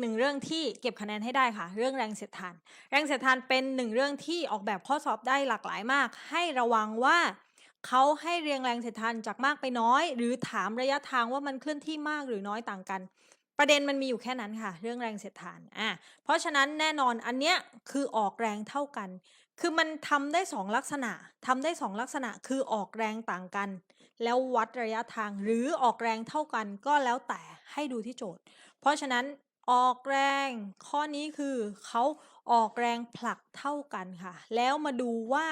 หนึ่งเรื่องที่เก็บคะแนนให้ได้ค่ะ เรื่องแรงเสียดทาน แรงเสียดทานเป็นหนึ่งเรื่องที่ออกแบบข้อสอบได้หลากหลายมาก ให้ระวังว่าเขาให้เรียงแรงเสียดทานจากมากไปน้อย หรือถามระยะทางว่ามันเคลื่อนที่มากหรือน้อยต่างกัน ประเด็นมันมีอยู่แค่นั้นค่ะ เรื่องแรงเสียดทานอะเพราะฉะนั้นแน่นอนอันเนี้ยคือออกแรงเท่ากัน คือมันทำได้สองลักษณะทำได้สองลักษณะคือออกแรงต่างกัน แล้ววัดระยะทางหรือออกแรงเท่ากันก็แล้วแต่ให้ดูที่โจทย์ เพราะฉะนั้น ออกแรง ข้อนี้คือเขาออกแรงผลักเท่ากันค่ะ แล้วมาดูว่า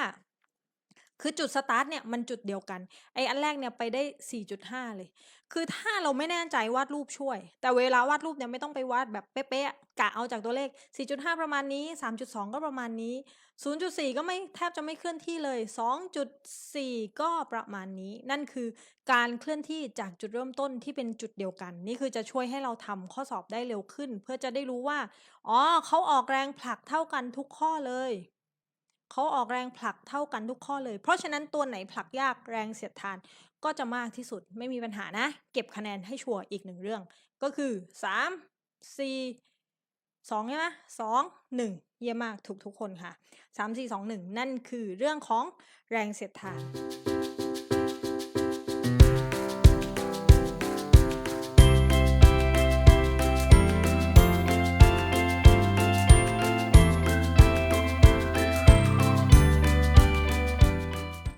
คือจุดสตาร์ทเนี่ยมันจุดเดียวกัน ไออันแรกเนี่ยไปได้ 4.5 เลย คือถ้าเราไม่แน่ใจวาดรูปช่วย แต่เวลาวาดรูปเนี่ยไม่ต้องไปวาดแบบเป๊ะๆกะเอาจากตัวเลข 4.5 ประมาณนี้ 3.2 ก็ประมาณนี้ 0.4 ก็ไม่แทบจะไม่เคลื่อนที่เลย 2.4 ก็ประมาณนี้ นั่นคือการเคลื่อนที่จากจุดเริ่มต้นที่เป็นจุดเดียวกัน นี่คือจะช่วยให้เราทำข้อสอบได้เร็วขึ้น เพื่อจะได้รู้ว่า อ๋อเขาออกแรงผลักเท่ากันทุกข้อเลย เขาออกแรงผลักเท่ากันทุกข้อเลย เพราะฉะนั้นตัวไหนผลักยากแรงเสียดทานก็จะมากที่สุดไม่มีปัญหานะ เก็บคะแนนให้ชัวร์อีกหนึ่งเรื่อง ก็คือ 3 4 2ใช่ไหมสองหนึ่งเยี่ยมมากถูกทุกคนค่ะ 3 4 2 1 นั่นคือเรื่องของแรงเสียดทาน